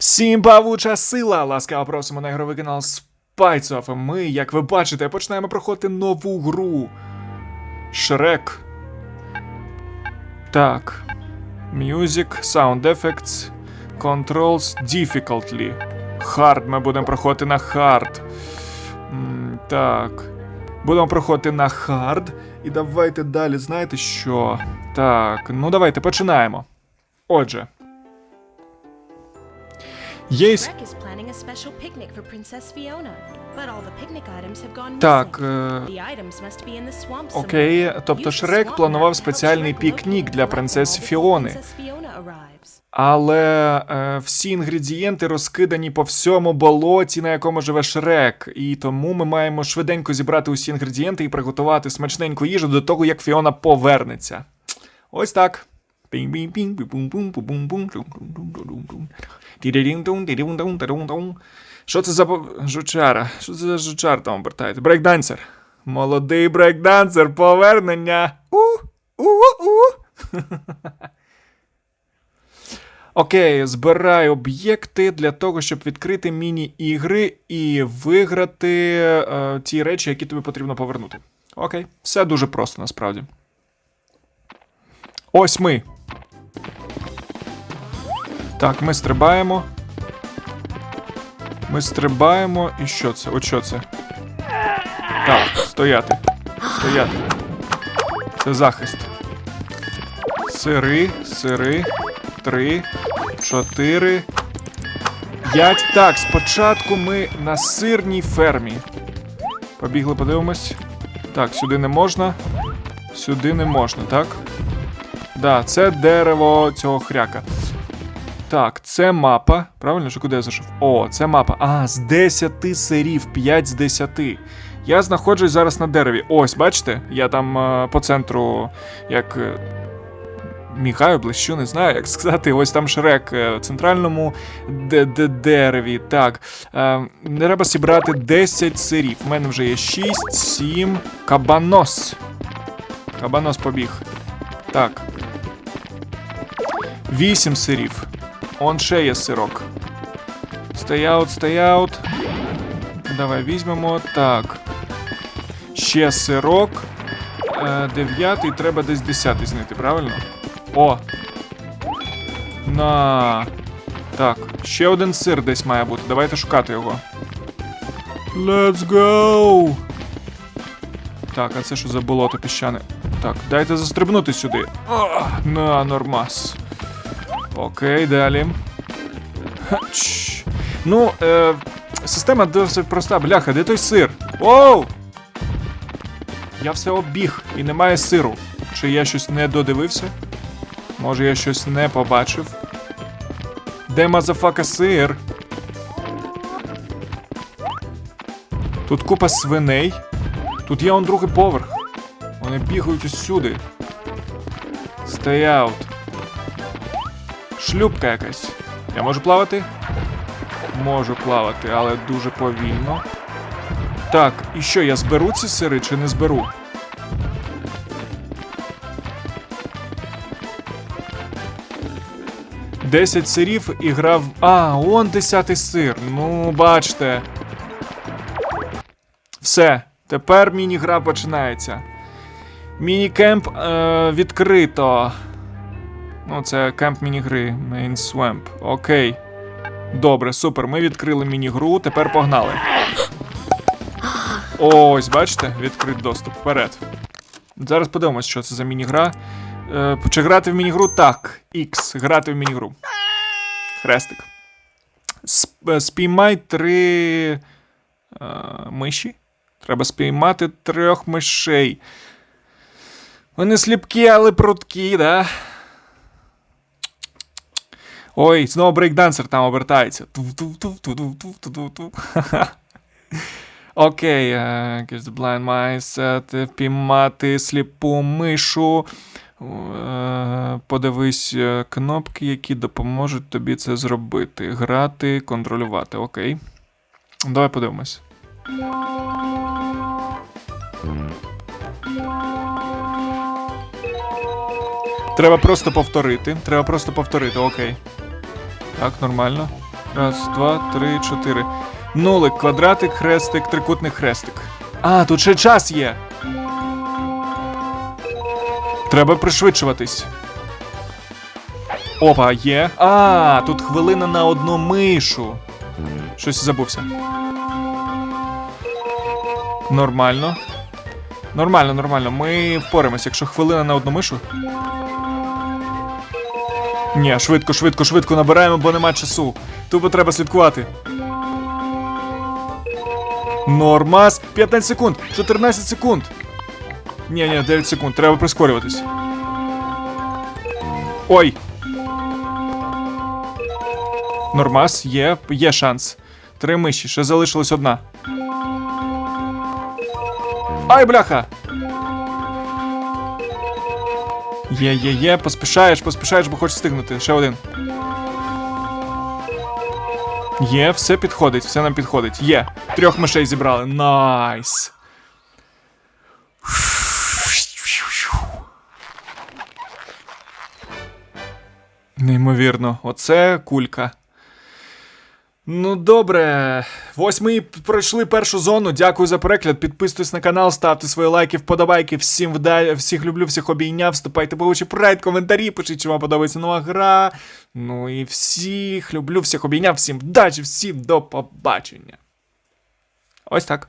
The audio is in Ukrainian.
Всім павуча сила! Ласкаво просимо на ігровий канал Spytsoft. Ми, як ви бачите, починаємо проходити нову гру. Шрек. Так. Music, Sound Effects, Controls, Difficultly. Hard ми будемо проходити на Hard. Так. Будемо проходити на Hard. І давайте далі, знаєте що? Так, ну давайте починаємо. Отже. Gone Так, е, окей. Тобто Шрек планував спеціальний пікнік для принцеси Фіони. Але е, всі інгредієнти розкидані по всьому болоті, на якому живе Шрек. І тому ми маємо швиденько зібрати усі інгредієнти і приготувати смачненьку їжу до того, як Фіона повернеться. Ось так. Пінь-пінь-пінь, пі-пум-пум-пум-пум-пум, тум-тум-тум-тум-тум-тум. Ті-ді-дінь-тум, ті-ді-дум-дум-ті-дум-дум. Що це за жучара? Що це за жучар там обертається? Брейкдансер. Молодий брейкдансер, повернення. У-у-у. Окей, збирай об'єкти для того, щоб відкрити міні-ігри і виграти е, ті речі, які тобі потрібно повернути. Окей, все дуже просто насправді. Ось ми. Так, ми стрибаємо. Ми стрибаємо. І що це? От що це? Так, стояти. Стояти. Це захист. Сири, сири. Три, чотири, п'ять. Так, спочатку ми на сирній фермі. Побігли, подивимось. Так, сюди не можна. Сюди не можна, так? Да, це дерево цього хряка. Так, це мапа. Правильно, що куди я зайшов? О, це мапа. А, з 10 сирів, 5 з 10. Я знаходжусь зараз на дереві. Ось, бачите? Я там е, по центру, як. е, Мігаю, блищу, не знаю, як сказати. Ось там Шрек е, в центральному де- де- дереві. Так. Е, треба зібрати 10 сирів. У мене вже є 6, 7. Кабанос. Кабанос побіг. Так. 8 сирів. Он ще є сирок. Стеяут, стеяут. Давай візьмемо. Так. Ще сирок. Е, Дев'ятий, треба десь десятий знайти, правильно? О! На. Так, ще один сир десь має бути. Давайте шукати його. Let's go! Так, а це що за болото піщане? Так, дайте застрибнути сюди. О, на, нормас. Окей, далі. Ну, е, система досить проста. Бляха, де той сир? Оу! Я все обіг і немає сиру. Чи я щось не додивився? Може я щось не побачив? Де мазафака сир? Тут купа свиней. Тут є он другий поверх. Вони бігають усюди. Stay out. Шлюпка якась. Я можу плавати? Можу плавати, але дуже повільно. Так, і що, я зберу ці сири чи не зберу? Десять сирів і грав. А, он десятий сир. Ну, бачите. Все. Тепер міні-гра починається. Міні-кемп е, відкрито. Ну, це кемп міні-гри. Main Swamp. Окей. Добре, супер. Ми відкрили міні-гру, тепер погнали. Ось, бачите, відкрит доступ. Вперед. Зараз подивимось, що це за міні-гра. Е, чи грати в міні-гру? Так. X. Грати в міні-гру. Хрестик. Е, спіймай три е, миші. Треба спіймати трьох мишей. Вони сліпкі, але прудкі, да? Ой, знову брейкдансер там обертається. Окей, Catch the Blind Mice, ти впіймати сліпу мишу. Е, Подивись е, кнопки, які допоможуть тобі це зробити. Грати, контролювати. Окей. Давай подивимось. Треба просто повторити. Треба просто повторити, окей. Так, нормально. Раз, два, три, чотири. Нулик, квадратик, хрестик, трикутний хрестик. А, тут ще час є. Треба пришвидшуватись. Опа, є. А, тут хвилина на одну мишу. Щось забувся. Нормально. Нормально, нормально. Ми впораємось, якщо хвилина на одну мишу. Ні, швидко, швидко, швидко набираємо, бо нема часу. Тупо треба слідкувати. Нормас. 15 секунд. 14 секунд. Ні, ні, 9 секунд. Треба прискорюватись. Ой. Нормас, є, є шанс. Три миші, ще залишилась одна. Ай, бляха! Є, є, є, поспішаєш, поспішаєш, бо хочеш встигнути. Ще один. Є, все підходить, все нам підходить. Є. Трьох мишей зібрали. Найс. Неймовірно, оце кулька. Ну добре, ось ми і пройшли першу зону. Дякую за перегляд. Підписуйтесь на канал, ставте свої лайки, вподобайки. Всім вда... всіх люблю, всіх обійняв. Вступайте по очі прайд, коментарі, пишіть, чи вам подобається нова гра. Ну і всіх люблю, всіх обійняв, всім вдачі, всім до побачення. Ось так.